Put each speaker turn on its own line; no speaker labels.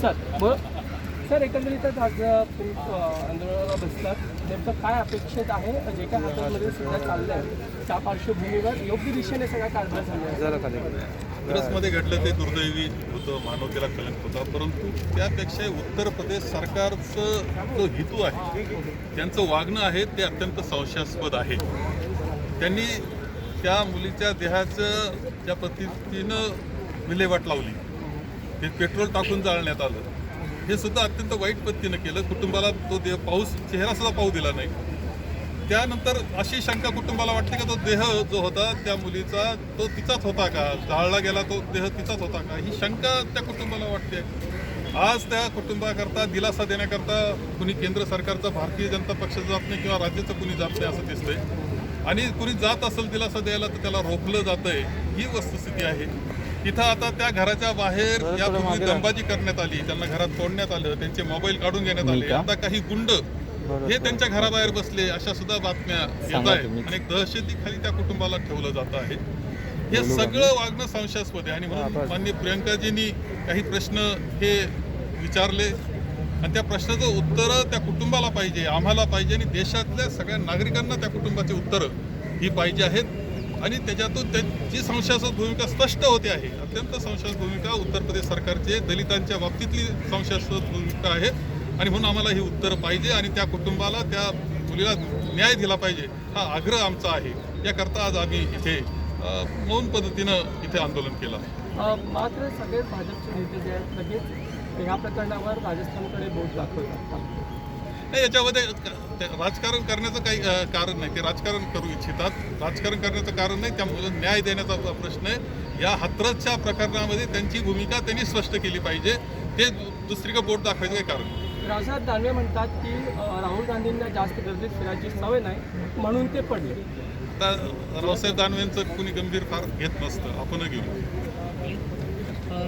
Sir मग sir एकंदरीतच आज आंदोलनाला बसलात नेमकं काय अपेक्षित आहे? जे काय हातामध्ये सध्या चाललंय त्या पार्श्वभूमीवर योग्य दिशेने सगळा कारभार झाला आहे.
काँग्रेसमध्ये घडलं ते दुर्दैवी होतं मानवतेला कलंक होता. परंतु त्यापेक्षा उत्तर प्रदेश सरकारचं जो हेतू आहे त्यांचं वागणं आहे ते अत्यंत संशयास्पद आहे. त्यांनी त्या मुलीच्या देहाचं ज्या पद्धतीनं विल्हेवाट लावली. ते पेट्रोल टाकून जाळण्यात आलं. हे सुद्धा अत्यंत वाईट पद्धतीनं केलं. कुटुंबाला तो देह पाऊस चेहरा सुद्धा पाहू दिला नाही. त्यानंतर अशी शंका कुटुंबाला वाटली का तो देह जो होता त्या मुलीचा तो तिचाच होता का? जाळला गेला तो देह तिचाच होता का? ही शंका त्या कुटुंबाला वाटते. आज त्या कुटुंबाकरता दिलासा देण्याकरता कुणी केंद्र सरकारचा भारतीय जनता पक्ष जात नाही किंवा राज्याचं कुणी जात नाही असं दिसतंय. आणि कुणी जात असेल दिलासा द्यायला तर त्याला रोखलं जातंय. ही वस्तुस्थिती आहे. तिथं आता त्या घराच्या बाहेर यापूर्वी दंबाजी करण्यात आली त्यांना घरात सोडण्यात आलं त्यांचे मोबाईल काढून घेण्यात आले. आता काही गुंड हे त्यांच्या घराबाहेर बसले अशा सुद्धा बातम्या येत आहेत. आणि दहशतीखाली त्या कुटुंबाला ठेवलं जात आहे. हे सगळं वागणं संशयास्पद आहे. आणि म्हणून मान्य प्रियंकाजींनी काही प्रश्न हे विचारले. आणि त्या प्रश्नाचं उत्तरं त्या कुटुंबाला पाहिजे आम्हाला पाहिजे. आणि देशातल्या सगळ्या नागरिकांना त्या कुटुंबाची उत्तरं ही पाहिजे आहेत. आणि त्याच्यातून त्यांची संशयास्पद भूमिका स्पष्ट होते आहे अत्यंत संशयास्पद भूमिका उत्तर प्रदेश सरकारची दलितांच्या बाबतीतली संशयास्पद भूमिका आहे. आणि म्हणून आम्हाला ही उत्तरं पाहिजे आणि त्या कुटुंबाला त्या मुलीला न्याय दिला पाहिजे. हा आग्रह आमचा आहे. याकरता आज आम्ही इथे मौन पद्धतीनं इथे आंदोलन केलं.
मात्र सगळे भाजपचे नेते जे आहेत लगेच या प्रकरणावर राजस्थानकडे बोट दाखवतात.
नाही याच्यामध्ये राजकारण करण्याचं काही कारण नाही. ते राजकारण करू इच्छितात. राजकारण करण्याचं कारण नाही. त्यामुळे न्याय देण्याचा प्रश्न आहे. या हाथरसच्या प्रकरणामध्ये त्यांची भूमिका त्यांनी स्पष्ट केली पाहिजे. ते दुसरीकडे बोट दाखवायचं काही कारण नाही.
रावसाहेब दानवे म्हणतात की राहुल गांधींना जास्त गर्दीत फिरायची सवय नाही म्हणून ते पडले.
आता रावसाहेब दानवेंचं कुणी गंभीर फार घेत नसतं. आपण घेऊ